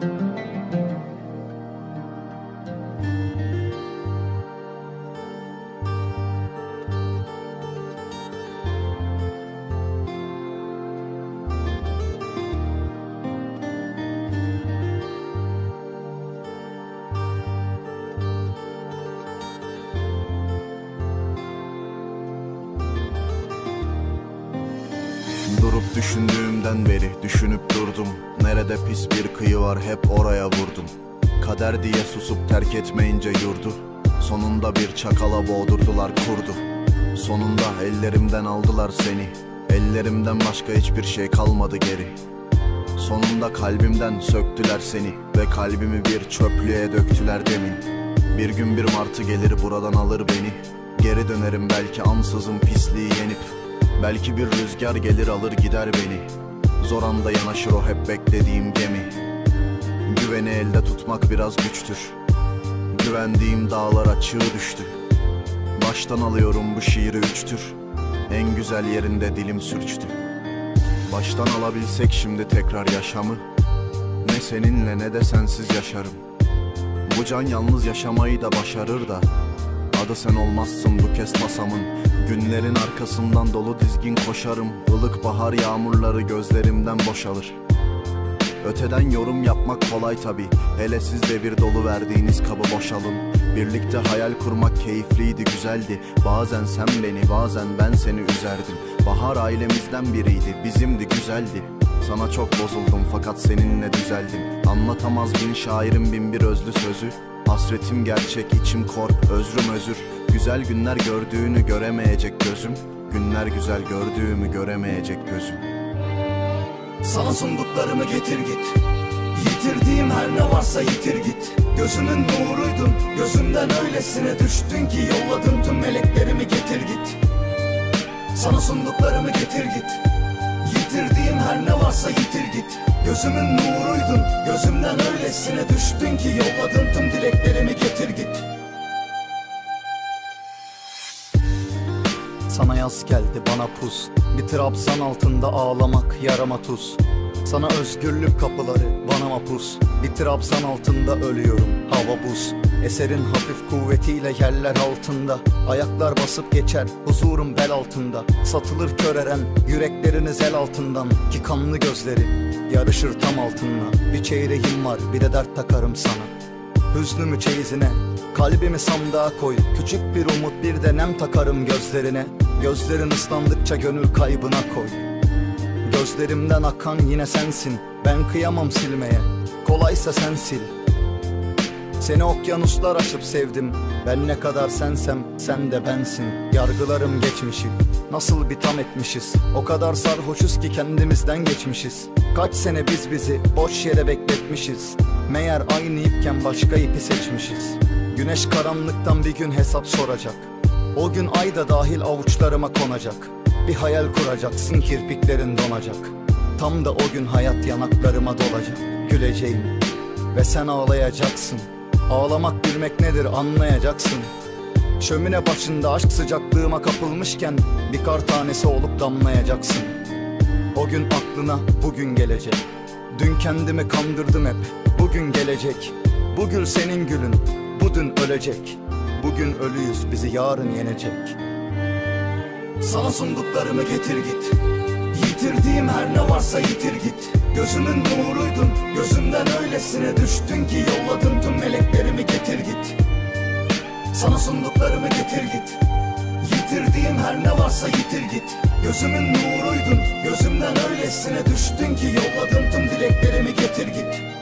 Durup düşündüğümden beri düşünüp durdum. Nerede pis bir kıyı var hep oraya vurdum. Kader diye susup terk etmeyince yurdu. Sonunda bir çakala boğdurdular kurdu. Sonunda ellerimden aldılar seni. Ellerimden başka hiçbir şey kalmadı geri. Sonunda kalbimden söktüler seni Ve kalbimi bir çöplüğe döktüler demin. Bir gün bir martı gelir buradan alır beni. Geri dönerim belki ansızın pisliği yenip Belki bir rüzgar gelir alır gider beni Zor anda yanaşır o hep beklediğim gemi. Güveni elde tutmak biraz güçtür. Güvendiğim dağlara çığ düştü. Baştan alıyorum bu şiiri üçtür. En güzel yerinde dilim sürçtü. Baştan alabilsek şimdi tekrar yaşamı. Ne seninle ne de sensiz yaşarım. Bu can yalnız yaşamayı da başarır da Adı sen olmazsın bu kez tasamın Günlerin arkasından dolu dizgin koşarım. Ilık bahar yağmurları gözlerimden boşalır. Öteden yorum yapmak kolay tabi Hele siz de bir dolu verdiğiniz kabı boşalın. Birlikte hayal kurmak keyifliydi güzeldi. Bazen sen beni bazen ben seni üzerdim. Bahar ailemizden biriydi bizimdi güzeldi. Sana çok bozuldum fakat seninle düzeldim. Anlatamaz bin şairin bin bir özlü sözü Hasretim gerçek içim kork. Özrüm özür. Güzel günler gördüğünü göremeyecek gözüm. Günler güzel gördüğümü göremeyecek gözüm. Sana sunduklarımı getir git. Yitirdiğim her ne varsa yitir git. Gözümün nuruydun Gözümden öylesine düştün ki Yolladın tüm meleklerimi getir git. Sana sunduklarımı getir git. Yitirdiğim her ne varsa yitir git. Gözümün nuruydun Gözümden öylesine düştün ki Yolladın tüm dileklerimi Sana yaz geldi bana pus. Bir trabzan altında ağlamak yarama tuz. Sana özgürlük kapıları bana mapus. Bir trabzan altında ölüyorum hava buz. Eserin hafif kuvvetiyle yerler altında. Ayaklar basıp geçer huzurum bel altında. Satılır köreren yürekleriniz el altından. Ki kanlı gözleri yarışır tam altınla Bir çeyreğim var bir de dert takarım sana Hüznümü çeyizine Kalbimi sandığa koy. Küçük bir umut bir de nem takarım gözlerine. Gözlerin ıslandıkça gönül kaybına koy. Gözlerimden akan yine sensin. Ben kıyamam silmeye. Kolaysa sen sil Seni okyanuslar aşıp sevdim. Ben ne kadar sensem sen de bensin. Yargılarım geçmişi. Nasıl bir tam etmişiz? O kadar sarhoşuz ki kendimizden geçmişiz. Kaç sene biz bizi boş yere bekletmişiz. Meğer aynı ipken başka ipi seçmişiz. Güneş karanlıktan bir gün hesap soracak. O gün ay da dahil avuçlarıma konacak. Bir hayal kuracaksın kirpiklerin donacak. Tam da o gün hayat yanaklarıma dolacak. Güleceğim ve sen ağlayacaksın Ağlamak gülmek nedir anlayacaksın. Şömine başında aşk sıcaklığıma kapılmışken Bir kar tanesi olup damlayacaksın. O gün aklına bugün gelecek. Dün kendimi kandırdım hep. Bugün gelecek. Bu gül senin gülün. Bu dün ölecek. Bugün ölüyüz bizi yarın yenecek. Sana sunduklarımı getir git her ne varsa yitir git. Gözümün nuruydun Gözümden öylesine düştün ki Yolladın tüm meleklerimi getir git. Sana sunduklarımı getir git. Yitirdiğim her ne varsa yitir git. Gözümün nuruydun Gözümden öylesine düştün ki Yolladın tüm dileklerimi getir git